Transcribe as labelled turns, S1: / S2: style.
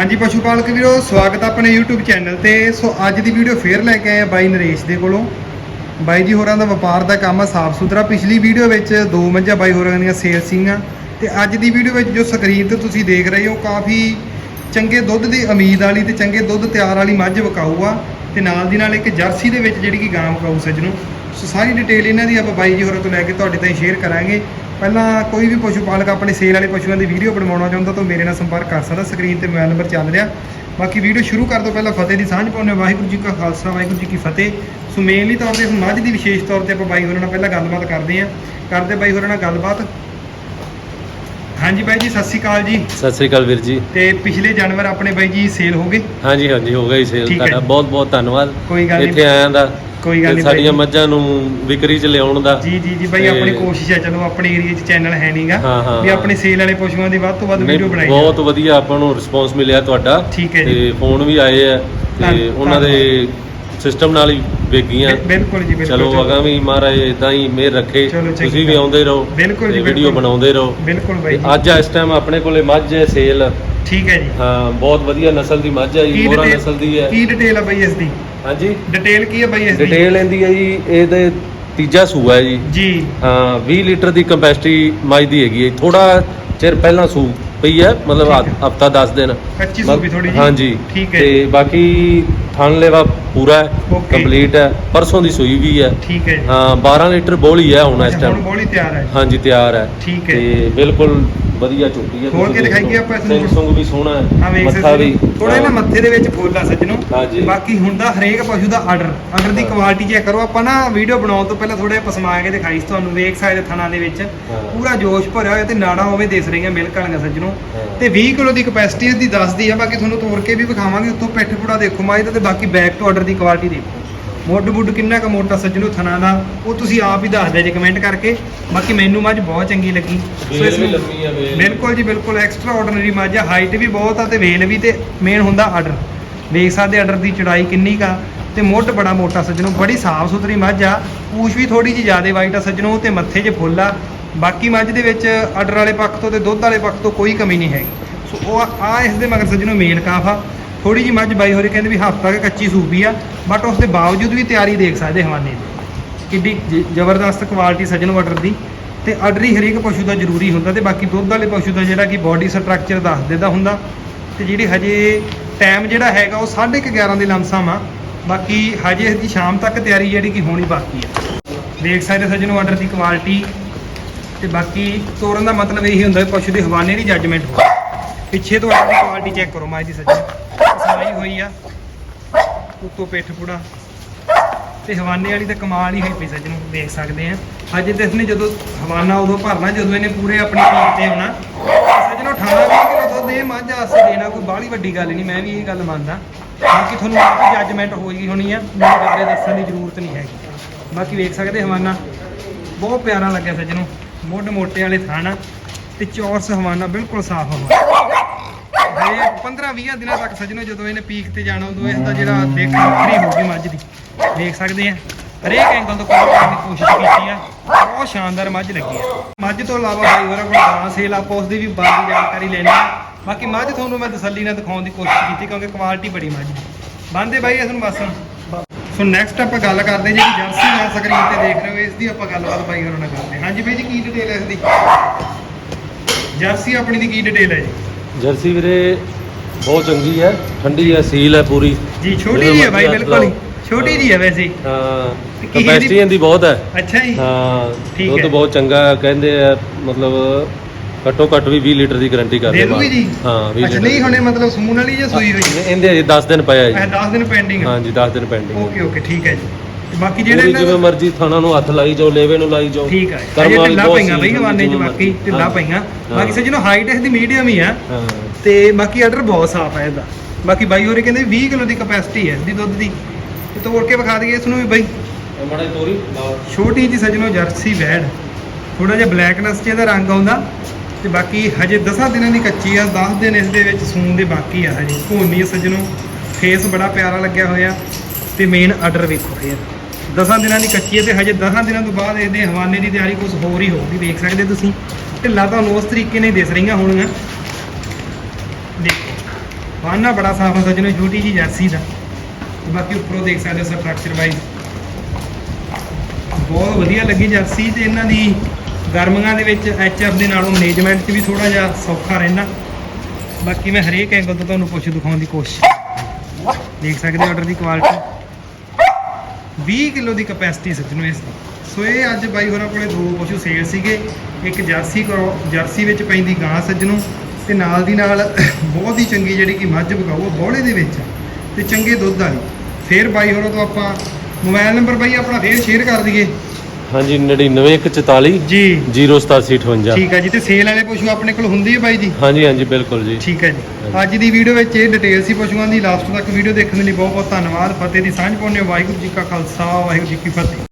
S1: ਹਾਂਜੀ ਪਸ਼ੂ ਪਾਲਕ ਵੀਰੋ, ਸਵਾਗਤ ਆ ਆਪਣੇ YouTube ਚੈਨਲ ਤੇ। ਸੋ ਅੱਜ ਦੀ ਵੀਡੀਓ ਫੇਰ ਲੈ ਕੇ ਆਏ ਆ ਬਾਈ ਨਰੇਸ਼ ਦੇ ਕੋਲੋਂ। ਬਾਈ ਜੀ ਹੋਰਾਂ ਦਾ ਵਪਾਰ ਦਾ ਕੰਮ ਆ ਸਾਫ਼ ਸੁਥਰਾ ਪਿਛਲੀ ਵੀਡੀਓ ਵਿੱਚ ਦੋ ਮੱਝਾਂ ਬਾਈ ਹੋਰਾਂ ਦੀਆਂ ਸੇਲ ਸੀਗੀਆਂ। ਤੇ ਅੱਜ ਦੀ ਵੀਡੀਓ ਵਿੱਚ ਜੋ ਸਕਰੀਨ ਤੇ ਤੁਸੀਂ ਦੇਖ ਰਹੇ ਹੋ, ਕਾਫੀ ਚੰਗੇ ਦੁੱਧ ਦੀ ਉਮੀਦ ਵਾਲੀ ਤੇ ਚੰਗੇ ਦੁੱਧ ਤਿਆਰ ਵਾਲੀ ਮੱਝ ਵਿਕਾਊ ਆ। ਤੇ ਨਾਲ ਦੀ ਨਾਲ ਇੱਕ ਜਰਸੀ ਦੇ ਵਿੱਚ ਜਿਹੜੀ ਕਿ ਗਾਂ ਵਿਕਾਊ ਸੱਜਣੋ। ਸੋ ਸਾਰੀ ਡਿਟੇਲ ਇਹਨਾਂ ਦੀ ਆਪਾਂ ਬਾਈ ਜੀ ਹੋਰਾਂ ਤੋਂ ਲੈ ਕੇ ਤੁਹਾਡੇ ਤਾਈਂ ਸ਼ੇਅਰ ਕਰਾਂਗੇ। ਪਹਿਲਾਂ ਕੋਈ ਵੀ ਪਸ਼ੂ ਪਾਲਕ ਆਪਣੇ ਸੇਲ ਵਾਲੇ ਪਸ਼ੂਆਂ ਦੀ ਵੀਡੀਓ ਬਣਵਾਉਣਾ ਚਾਹੁੰਦਾ ਤਾਂ ਮੇਰੇ ਨਾਲ ਸੰਪਰਕ ਕਰ ਸਕਦਾ। ਸਕਰੀਨ ਤੇ ਮੋਬਾਈਲ ਨੰਬਰ ਚੱਲ ਰਿਹਾ। ਬਾਕੀ ਵੀਡੀਓ ਸ਼ੁਰੂ ਕਰ ਤੋਂ ਪਹਿਲਾਂ ਫਤਿਹ ਦੀ ਸਾਂਝ ਪਾਉਂਦੇ ਹਾਂ। ਵਾਹਿਗੁਰੂ ਜੀ ਕਾ ਖਾਲਸਾ ਵਾਹਿਗੁਰੂ ਜੀ ਕੀ ਫਤਿਹ। ਸੋ ਮੇਨਲੀ ਤੌਰ ਤੇ ਮੱਝ ਦੀ ਵਿਸ਼ੇਸ਼ ਤੌਰ ਤੇ ਆਪਾਂ ਬਾਈ ਹੋਰਾਂ ਨਾਲ ਪਹਿਲਾਂ ਗੱਲਬਾਤ ਕਰਦੇ ਹਾਂ। ਕਰਦੇ ਬਾਈ ਹੋਰਾਂ ਨਾਲ ਗੱਲਬਾਤ। ਹਾਂਜੀ ਬਾਈ ਜੀ ਸਤਿ ਸ਼੍ਰੀ ਅਕਾਲ ਜੀ।
S2: ਸਤਿ ਸ੍ਰੀ ਅਕਾਲ ਵੀਰ ਜੀ।
S1: ਤੇ ਪਿਛਲੇ ਜਾਨਵਰ ਆਪਣੇ ਬਾਈ ਜੀ ਸੇਲ ਹੋ ਗਏ।
S2: ਹਾਂਜੀ ਹਾਂਜੀ ਹੋ ਗਈ ਸੇਲ
S1: ਠੀਕ ਹੈ
S2: ਤੁਹਾਡਾ। ਬਹੁਤ ਬਹੁਤ ਧੰਨਵਾਦ।
S1: ਕੋਈ ਗੱਲ
S2: ਇੱਥੇ
S1: ਨਹੀਂ
S2: ਆਇਆਂ ਦਾ।
S1: ਕੋਈ ਗੱਲ
S2: ਤੇ
S1: ਨਹੀਂ
S2: ਸਾਡੀਆਂ। ਮੱਝਾਂ ਨੂੰ ਵਿਕਰੀ 'ਚ ਲਿਆਉਣ ਦਾ
S1: ਜੀ ਜੀ ਜੀ ਬਾਈ
S2: ਤੇ-
S1: ਆਪਣੀ ਕੋਸ਼ਿਸ਼ ਹੈ ਚਲੋ ਆਪਣੇ ਏਰੀਆ 'ਚ ਚੈਨਲ ਹੈ ਨਹੀਂਗਾ
S2: ਹਾਂ,
S1: ਵੀ
S2: ਹਾਂ।
S1: ਆਪਣੇ ਸੇਲ ਵਾਲੇ ਪਸ਼ੂਆਂ ਦੀ ਵੱਧ ਤੋਂ ਵੱਧ
S2: ਨਹੀਂ,
S1: ਵੀਡੀਓ ਬਣਾਈ
S2: ਬਹੁਤ ਵਧੀਆ ਆਪਾਂ ਨੂੰ ਰਿਸਪੌਂਸ ਮਿਲਿਆ ਤੁਹਾਡਾ
S1: ਠੀਕ ਹੈ ਜੀ
S2: ਤੇ ਫੋਨ ਵੀ ਆਏ ਆ ਤੇ
S1: ਧੰਨ-
S2: ਉਹਨਾਂ ਦੇ ਸਿਸਟਮ ਨਾਲ ਹੀ ਵੇਗੀਆਂ
S1: ਬਿਲਕੁਲ ਜੀ ਬਿਲਕੁਲ
S2: ਚਲੋ ਅਗਾਂ ਵੀ ਮਹਾਰਾਜ ਇਦਾਂ ਹੀ ਮਿਹਰ ਰੱਖੇ।
S1: ਚਲੋ, ਚੰਗੀ
S2: ਤੁਸੀਂ ਵੀ
S1: ਗੱਲ।
S2: ਆਉਂਦੇ ਰਹੋ
S1: ਬਿਲਕੁਲ ਜੀ,
S2: ਵੀਡੀਓ
S1: ਬਿਲਕੁਲ।
S2: ਬਣਾਉਂਦੇ ਰਹੋ।
S1: ਬਿਲਕੁਲ ਬਾਈ
S2: ਤੇ
S1: ਜੀ।
S2: ਅੱਜ ਇਸ ਟਾਈਮ ਆਪਣੇ ਕੋਲੇ ਮੱਝ ਹੈ ਸੇਲ।
S1: ਠੀਕ ਹੈ ਜੀ।
S2: ਹਾਂ ਬਹੁਤ ਵਧੀਆ ਨਸਲ ਦੀ ਮੱਝ ਹੈ ਜੀ
S1: detail-
S2: ਨਸਲ ਦੀ ਹੈ।
S1: ਕੀ ਡਿਟੇਲ ਹੈ ਬਾਈ ਇਸ ਦੀ
S2: ਹਾਂਜੀ?
S1: ਡਿਟੇਲ ਕੀ ਹੈ ਬਾਈ ਇਸ ਦੀ
S2: ਡਿਟੇਲ ਇਹਦੀ ਹੈ ਜੀ ਇਹਦੇ ਤੀਜਾ ਸੂਆ ਹੈ ਜੀ।
S1: ਜੀ।
S2: ਹਾਂ 20 ਲੀਟਰ ਦੀ ਕੈਪੈਸਿਟੀ ਮੱਝ ਦੀ ਹੈਗੀ ਹੈ ਥੋੜਾ ਚਿਰ ਪਹਿਲਾਂ ਸੂ ਪਈ ਹੈ ਮਤਲਬ
S1: ਠੀਕ ਹੈ।
S2: ਹਫਤਾ 10 ਦਿਨ।
S1: ਕੱਚੀ ਸੂਪੀ ਥੋੜੀ ਜੀ
S2: ਹਾਂਜੀ।
S1: ਠੀਕ ਹੈ
S2: ਤੇ ਬਾਕੀ ਥਣ ਲੈਵਾ ਪੂਰਾ ਹੈ
S1: Okay.
S2: ਕੰਪਲੀਟ ਹੈ ਪਰਸੋਂ ਦੀ ਸੂਈ ਵੀ ਹੈ।
S1: ਠੀਕ ਹੈ ਜੀ।
S2: ਹਾਂ 12 ਲੀਟਰ ਬੋਲੀ ਹੈ ਹੁਣ ਇਸ
S1: ਅੱਛਾ, ਹੁਣ
S2: ਟਾਈਮ
S1: ਬੋਲੀ ਤਿਆਰ ਹੈ
S2: ਹਾਂਜੀ ਤਿਆਰ ਹੈ।
S1: ਠੀਕ ਹੈ
S2: ਤੇ ਬਿਲਕੁਲ ਵਧੀਆ ਝੋਟੀ ਹੈ
S1: ਖੋਲ ਕੇ
S2: ਦੇਖ
S1: ਦਿਖਾਈਏ
S2: ਲਓ।
S1: ਆਪਾਂ ਇਸ ਨੂੰ।
S2: ਸਿੰਘ ਸੁੰਗ ਵੀ ਸੋਹਣਾ
S1: ਹਾਂ
S2: ਹੈ
S1: ਵੇਖ
S2: ਮੱਥਾ ਵੀ
S1: ਥੋੜਾ
S2: ਹਾਂ।
S1: ਮੱਥੇ ਦੇ ਵਿੱਚ ਫੁੱਲ ਆ ਸੱਜਣੋ
S2: ਹਾਂਜੀ।
S1: ਬਾਕੀ ਹੁੰਦਾ ਹਰੇਕ ਪਸ਼ੂ ਦਾ ਆਰਡਰ ਆਰਡਰ ਦੀ
S2: ਹਾਂ।
S1: ਕੁਆਲਿਟੀ ਚੈੱਕ ਕਰੋ ਆਪਾਂ ਨਾ ਵੀਡੀਓ ਬਣਾਉਣ ਤੋਂ ਪਹਿਲਾਂ ਥੋੜਾ ਜਿਹਾ ਪਸਮਾ ਕੇ ਦਿਖਾਈ ਸੀ ਤੁਹਾਨੂੰ ਵੇਖ ਸਕਦੇ ਥਣਾ ਦੇ ਵਿੱਚ। ਪੂਰਾ ਜੋਸ਼ ਭਰਿਆ ਹੋਇਆ ਤੇ ਨਾੜਾਂ ਉਵੇਂ ਦਿਸ ਰਹੀਆਂ ਮਿਲਕ ਵਾਲੀਆਂ ਸੱਜਣੋ
S2: ਹਾਂ।
S1: ਤੇ 20 ਕਿਲੋ ਦੀ ਕਪੈਸਿਟੀ ਇਹਦੀ ਦੱਸਦੀ ਆ ਬਾਕੀ ਤੁਹਾਨੂੰ ਤੋੜ ਕੇ ਵੀ ਵਿਖਾਵਾਂਗੇ ਉੱਤੋਂ ਪਿੱਠ ਪੂੜਾ ਦੇਖੋ ਮਾਈ ਦਾ ਤੇ ਬਾਕੀ ਬੈਕ ਤੋਂ ਆਰਡਰ ਦੀ ਕੁਆਲਿਟੀ ਦੇਖੋ ਮੁੱਢ ਮੁੱਢ ਕਿੰਨਾ ਕੁ ਮੋਟਾ ਸੱਜਣੋ ਥਣਾ ਦਾ ਉਹ ਤੁਸੀਂ ਆਪ ਹੀ ਦੱਸ ਦਿਓ ਜੀ ਕਮੈਂਟ ਕਰਕੇ। ਬਾਕੀ ਮੈਨੂੰ ਮੱਝ ਬਹੁਤ ਚੰਗੀ ਲੱਗੀ। ਸੋ ਇਸ ਨੂੰ ਬਿਲਕੁਲ ਜੀ ਬਿਲਕੁਲ ਐਕਸਟਰਾ ਆਰਡੀਨਰੀ ਮੱਝ ਆ। ਹਾਈਟ ਵੀ ਬਹੁਤ ਆ ਤੇ ਵੇਲ ਵੀ ਤੇ ਮੇਨ ਹੁੰਦਾ ਆਰਡਰ ਵੇਖ ਸਕਦੇ ਆਰਡਰ ਦੀ ਚੜਾਈ ਕਿੰਨੀ ਕਾ ਤੇ ਮੁੱਢ ਬੜਾ ਮੋਟਾ ਸੱਜਣੋ ਬੜੀ ਸਾਫ਼ ਸੁਥਰੀ ਮੱਝ ਆ। ਪੂਛ ਵੀ ਥੋੜੀ ਜਿਹੀ ਜ਼ਿਆਦਾ ਵਾਈਟ ਆ ਸੱਜਣੋ ਤੇ ਮੱਥੇ 'ਚ ਫੁੱਲ ਆ। ਬਾਕੀ ਮੱਝ ਦੇ ਵਿੱਚ ਆਰਡਰ ਵਾਲੇ ਪੱਖ ਤੋਂ ਤੇ ਦੁੱਧ ਵਾਲੇ ਪੱਖ ਤੋਂ ਕੋਈ ਕਮੀ ਨਹੀਂ ਹੈਗੀ। ਸੋ ਉਹ ਆ ਇਸ ਦੇ ਮਗਰ ਸੱਜਣੋ ਮੇਨ ਕਾਫ ਆ। ਥੋੜੀ ਜਿਹੀ ਮੱਝ ਬਾਈ ਹੋਰੇ ਕਹਿੰਦੇ ਵੀ ਹਫ਼ਤਾ ਕੁ ਕੱਚੀ ਸੂਪੀ ਆ ਬਟ ਉਸ ਦੇ ਬਾਵਜੂਦ ਵੀ ਤਿਆਰੀ ਦੇਖ ਸਕਦੇ ਹਵਾਨੇ ਦੀ। ਕਿੱਡੀ ਜ- ਜ਼ਬਰਦਸਤ ਕੁਆਲਿਟੀ ਸੱਜਣ ਆਰਡਰ ਦੀ ਤੇ ਆਰਡਰ ਹੀ ਹਰੇਕ ਪਸ਼ੂ ਦਾ ਜ਼ਰੂਰੀ ਹੁੰਦਾ ਤੇ ਬਾਕੀ ਦੁੱਧ ਵਾਲੇ ਪਸ਼ੂ ਦਾ ਜਿਹੜਾ ਕਿ ਬਾਡੀ ਸਟਰਕਚਰ ਦੱਸ ਦਿੰਦਾ ਹੁੰਦਾ ਤੇ ਜਿਹੜੀ ਹਜੇ ਟਾਈਮ ਜਿਹੜਾ ਹੈਗਾ ਉਹ 11:30 ਦੇ ਲਮਸਮ ਆ, ਬਾਕੀ ਹਜੇ ਦੀ ਸ਼ਾਮ ਤੱਕ ਤਿਆਰੀ ਜਿਹੜੀ ਕਿ ਹੋਣੀ ਬਾਕੀ ਆ। ਦੇਖ ਸਕਦੇ ਸੱਜਣੋ ਆਰਡਰ ਦੀ ਕੁਆਲਿਟੀ ਤੇ ਬਾਕੀ ਤੋਰਨ ਦਾ ਮਤਲਬ ਇਹੀ ਹੁੰਦਾ ਵੀ ਪਸ਼ੂ ਦੇ ਹਵਾਨੇ ਦੀ ਜੱਜਮੈਂਟ ਪਿੱਛੇ ਤੋਂ ਆਰਡਰ ਕੁਆਲਿਟੀ ਚੈੱਕ ਕਰੋ ਮਾਈ ਦੀ ਸੱਜਣ। ਸਮਾਈ ਹੋਈ ਆ। ਉੱਤੋਂ ਪਿੱਠ ਪੂੜਾ। ਤੇ ਹਵਾਨੇ ਵਾਲੀ ਤਾਂ ਕਮਾਲ ਹੀ ਹੋਈ ਪਈ ਸੱਜਣੋ, ਦੇਖ ਸਕਦੇ ਆ। ਅੱਜ ਤੇ ਇਸਨੇ ਜਦੋਂ ਹਵਾਨਾ ਉਦੋਂ ਭਰਨਾ, ਜਦੋਂ ਇਹਨੇ ਪੂਰੇ ਆਪਣੀ ਪੀਕ ਤੇ ਆਉਣਾ। ਸੱਜਣੋ 18 20 ਕਿਲੋ ਦੁੱਧ ਇਹ ਮੱਝ ਆਸਤੇ ਦੇਣਾ ਕੋਈ ਬਾਹਲੀ ਵੱਡੀ ਗੱਲ ਨਹੀਂ, ਮੈਂ ਵੀ ਇਹ ਗੱਲ ਮੰਨਦਾ। ਬਾਕੀ ਤੁਹਾਨੂੰ ਆਪ ਜੱਜਮੈਂਟ ਹੋ ਗਈ ਹੋਣੀ ਆ, ਮੈਨੂੰ ਬਾਰੇ ਦੱਸਣ ਦੀ ਜ਼ਰੂਰਤ ਨਹੀਂ ਹੈਗੀ। ਬਾਕੀ ਵੇਖ ਸਕਦੇ ਹਵਾਨਾ, ਬਹੁਤ ਪਿਆਰਾ ਲੱਗਿਆ ਸੱਜਣੋ। ਮੁੱਢ ਮੋਟੇ ਵਾਲੇ ਥਾਣਾ ਤੇ ਚੌਰਸ ਹਵਾਨਾ ਬਿਲਕੁਲ ਸਾਫ਼ ਹਵਾ 15-20 ਦਿਨਾਂ ਤੱਕ ਸੱਜਣੋ, ਜਦੋਂ ਇਹਨੇ ਪੀਕ ਤੇ ਜਾਣਾ, ਉਦੋਂ ਇਸ ਜਿਹੜਾ ਦੇਖ ਵੱਖਰੀ ਹੋਊਗੀ ਮੱਝ ਦੀ। ਦੇਖ ਸਕਦੇ ਆ। ਹਰੇਕ ਐਂਗਲ ਤੋਂ ਕਵਰ ਕਰਨ ਦੀ ਕੋਸ਼ਿਸ਼ ਕੀਤੀ ਆ। ਬਹੁਤ ਸ਼ਾਨਦਾਰ ਮੱਝ ਲੱਗੀ ਆ। ਮੱਝ ਤੋਂ ਇਲਾਵਾ ਬਾਈ ਹੋਰਾਂ ਕੋਲ ਗਾਂ ਸੇਲ ਆਪਾਂ ਉਸ ਦੀ ਵੀ ਬਾਕੀ ਜਾਣਕਾਰੀ ਲੈਣੀ ਆ। ਬਾਕੀ ਮੱਝ ਤੁਹਾਨੂੰ ਮੈਂ ਤਸੱਲੀ ਨਾਲ ਦਿਖਾਉਣ ਦੀ ਕੋਸ਼ਿਸ਼ ਕੀਤੀ, ਕਿਉਂਕਿ ਕੁਆਲਿਟੀ ਬੜੀ ਮੱਝ ਦੀ। ਬੰਦੇ ਬਾਈ ਇਸ ਨੂੰ ਬਸ ਸੋ ਨੈਕਸਟ ਆਪਾਂ ਗੱਲ ਕਰਦੇ ਜਿਹੜੀ ਜਰਸੀ ਆ ਸਕਰੀਨ ਤੇ ਦੇਖ ਰਹੇ ਹੋ, ਇਸ ਦੀ ਆਪਾਂ ਗੱਲਬਾਤ ਬਾਈ ਹੋਰਾਂ ਨਾਲ ਕਰਦੇ ਹਾਂਜੀ ਬਾਈ ਜੀ, ਕੀ ਡਿਟੇਲ ਹੈ ਇਸ ਦੀ? ਜਰਸੀ ਆਪਣੀ ਦੀ ਕੀ ਡਿਟੇਲ ਹੈ ਜੀ?
S2: ਜਰਸੀ ਵੀਰੇ ਬਹੁਤ ਚੰਗੀ ਹੈ ਠੰਡੀ ਹੈ ਸੀਲ ਹੈ ਪੂਰੀ।
S1: ਜੀ ਛੋਟੀ ਜੀ ਹੈ ਬਾਈ ਬਿਲਕੁਲ ਹੀ। ਛੋਟੀ ਜੀ ਹੈ ਵੈਸੇ।
S2: ਹਾਂ ਕੈਪੈਸਿਟੀ ਇਹਦੀ ਬਹੁਤ ਹੈ।
S1: ਅੱਛਾ ਜੀ।
S2: ਹਾਂ
S1: ਠੀਕ
S2: ਦੁੱਧ
S1: ਹੈ।
S2: ਬਹੁਤ ਚੰਗਾ ਹੈ, ਕਹਿੰਦੇ ਆ ਮਤਲਬ ਘੱਟੋ ਘੱਟ ਵੀ 20 ਲੀਟਰ ਦੀ ਗਾਰੰਟੀ ਕਰਦੇ
S1: ਜੀ?
S2: ਹਾਂ 20
S1: ਅੱਛਾ ਨਹੀਂ ਹੁਣੇ ਮਤਲਬ ਸੂਣ ਵਾਲੀ ਜਾਂ ਸੂਈ ਹੋਈ?
S2: ਇਹ- ਇਹਦੇ ਅਜੇ 10 ਦਿਨ ਪਿਆ
S1: ਇਹ
S2: ਜੀ।
S1: 10 ਦਿਨ ਪੈਂਡਿੰਗ ਹੈ
S2: ਹਾਂਜੀ 10 ਦਿਨ ਪੈਂਡਿੰਗ
S1: ਓਕੇ ਓਕੇ ਠੀਕ ਹੈ ਜੀ। ਬਾਕੀ ਜਿਹੜੇ
S2: ਜਿਵੇਂ ਮਰਜ਼ੀ ਥਾਣਾ ਨੂੰ ਹੱਥ ਲਾਈ ਜਾਓ ਲੇਵੇ ਨੂੰ ਲਾਈ ਜਾਓ।
S1: ਠੀਕ ਹੈ।
S2: ਕਰਮ ਵਾਲੀ
S1: ਢਿੱਲਾ ਪਈਆਂ ਬਈ
S2: ਸੀ,
S1: ਹਵਾਨੇ ਚ ਬਾਕੀ। ਢਿੱਲਾ
S2: ਹਾਂ।
S1: ਪਈਆਂ।
S2: ਹਾਂ।
S1: ਬਾਕੀ ਸੱਜਣੋ ਹਾਈਟ ਇਸ ਦੀ ਮੀਡੀਅਮ ਹੀ ਆ।
S2: ਹਾਂ।
S1: ਤੇ ਬਾਕੀ ਆਰਡਰ ਬਹੁਤ ਸਾਫ਼ ਹੈ ਇਹਦਾ। ਬਾਕੀ ਬਾਈ ਹੋਰੇ ਕਹਿੰਦੇ 20 ਕਿਲੋ ਦੀ ਕਪੈਸਿਟੀ ਹੈ ਦੀ ਦੁੱਧ ਦੀ। ਤੇ ਤੋੜ ਕੇ ਵਿਖਾ ਦਈਏ ਇਸ ਨੂੰ ਵੀ ਬਾਈ।
S2: ਮੜਾ ਤੋਰੀ।
S1: ਛੋਟੀ ਜੀ ਸੱਜਣੋ ਜਰਸੀ ਵੈੜ ਥੋੜਾ ਜਿਹਾ ਬਲੈਕਨੈਸ ਚ ਇਹਦਾ ਰੰਗ ਆਉਂਦਾ। ਤੇ ਬਾਕੀ ਹਜੇ 10 ਦਿਨਾਂ ਦੀ ਕੱਚੀ ਆ 10 ਦਿਨ ਇਸ ਦੇ ਵਿੱਚ ਸੂਣ ਦੇ ਬਾਕੀ ਆ ਹਜੇ। ਭੋਨੀ ਸੱਜਣੋ ਫੇਸ ਬੜਾ ਪਿਆਰਾ ਲੱਗਿਆ ਹੋਇਆ। ਤੇ ਮੇਨ ਆਰਡਰ ਵੇਖੋ ਫੇਰ। 10 ਦਿਨਾਂ ਦੀ ਕੱਚੀ ਹੈ ਤੇ ਹਜੇ 10 ਦਿਨਾਂ ਤੋਂ ਬਾਅਦ ਇਹਦੇ ਹਵਾਨੇ ਦੀ ਤਿਆਰੀ ਕੁਝ ਹੋਰ ਹੀ ਹੋਊਗੀ ਵੇਖ ਸਕਦੇ ਤੁਸੀਂ। ਢਿੱਲਾ ਤੁਹਾਨੂੰ ਉਸ ਤਰੀਕੇ ਨਾਲ ਹੀ ਦਿਸ ਰਹੀਆਂ ਹੋਣਗੀਆਂ। ਦੇਖੋ। ਵਾਨਾ ਬੜਾ ਸਾਫ਼ ਹੈ ਸੱਜਣੋ, ਛੋਟੀ ਜੀ ਜਰਸੀ ਦਾ। ਤੇ ਬਾਕੀ ਉੱਪਰੋਂ ਦੇਖ ਸਕਦੇ ਹੋ ਸਟਰਕਚਰ ਵਾਈਜ਼ ਬਹੁਤ ਵਧੀਆ ਲੱਗੀ ਜਰਸੀ ਤੇ ਇਹਨਾਂ ਦੀ ਗਰਮੀਆਂ ਦੇ ਵਿੱਚ ਐਚਐਫ ਦੇ ਨਾਲੋਂ ਮੈਨੇਜਮੈਂਟ 'ਚ ਵੀ ਥੋੜਾ ਜਿਹਾ ਸੌਖਾ ਰਹਿੰਦਾ। ਬਾਕੀ ਮੈਂ ਹਰੇਕ ਐਂਗਲ ਤੋਂ ਤੁਹਾਨੂੰ ਕੁਝ ਦਿਖਾਉਣ ਦੀ ਕੋਸ਼ਿਸ਼ ਦੇਖ ਸਕਦੇ ਹੋ ਆਰਡਰ ਦੀ ਕੁਆਲਿਟੀ 20 ਕਿਲੋ ਦੀ ਕਪੈਸਿਟੀ ਸੱਜਣੋ ਇਸ ਦੀ। ਸੋ ਇਹ ਅੱਜ ਬਾਈ ਹੋਰਾਂ ਕੋਲੇ ਦੋ ਪਸ਼ੂ ਸੇਲ ਸੀਗੇ। ਇੱਕ ਜਰਸੀ ਕਰੋ ਜਰਸੀ ਵਿੱਚ ਪੈਂਦੀ ਗਾਂ ਸੱਜਣੋ। ਤੇ ਨਾਲ ਦੀ ਨਾਲ ਬਹੁਤ ਹੀ ਚੰਗੀ ਜਿਹੜੀ ਕਿ ਮੱਝ ਆ, ਬੌਲੇ ਦੇ ਵਿੱਚ ਤੇ ਚੰਗੇ ਦੁੱਧ ਵਾਲੀ। ਫੇਰ ਬਾਈ ਹੋਰਾਂ ਤੋਂ ਆਪਾਂ ਮੋਬਾਈਲ ਨੰਬਰ ਬਾਈ ਆਪਣਾ ਫੇਰ ਸ਼ੇਅਰ ਕਰ ਦਈਏ।
S2: ਹਾਂਜੀ 99144
S1: ਜੀ।
S2: 08758
S1: ਠੀਕ ਹੈ ਜੀ ਤੇ ਸੇਲ ਵਾਲੇ ਪਸ਼ੂ ਆਪਣੇ ਕੋਲ ਹੁੰਦੇ ਆ ਬਾਈ ਜੀ?
S2: ਹਾਂਜੀ ਹਾਂਜੀ ਬਿਲਕੁਲ ਜੀ।
S1: ਠੀਕ ਹੈ ਜੀ। ਅੱਜ ਦੀ ਵੀਡੀਓ ਵਿੱਚ ਇਹ ਡਿਟੇਲ ਸੀ ਪਸ਼ੂਆਂ ਦੀ। ਲਾਸਟ ਤੱਕ ਵੀਡੀਓ ਦੇਖਣ ਲਈ ਬਹੁਤ ਬਹੁਤ ਧੰਨਵਾਦ। ਫਤਿਹ ਦੀ ਸਾਂਝ ਪਾਉਂਦੇ ਵਾਹਿਗੁਰੂ ਜੀ ਕਾ ਖਾਲਸਾ ਵਾਹਿਗੁਰੂ ਜੀ ਕੀ ਫਤਿਹ।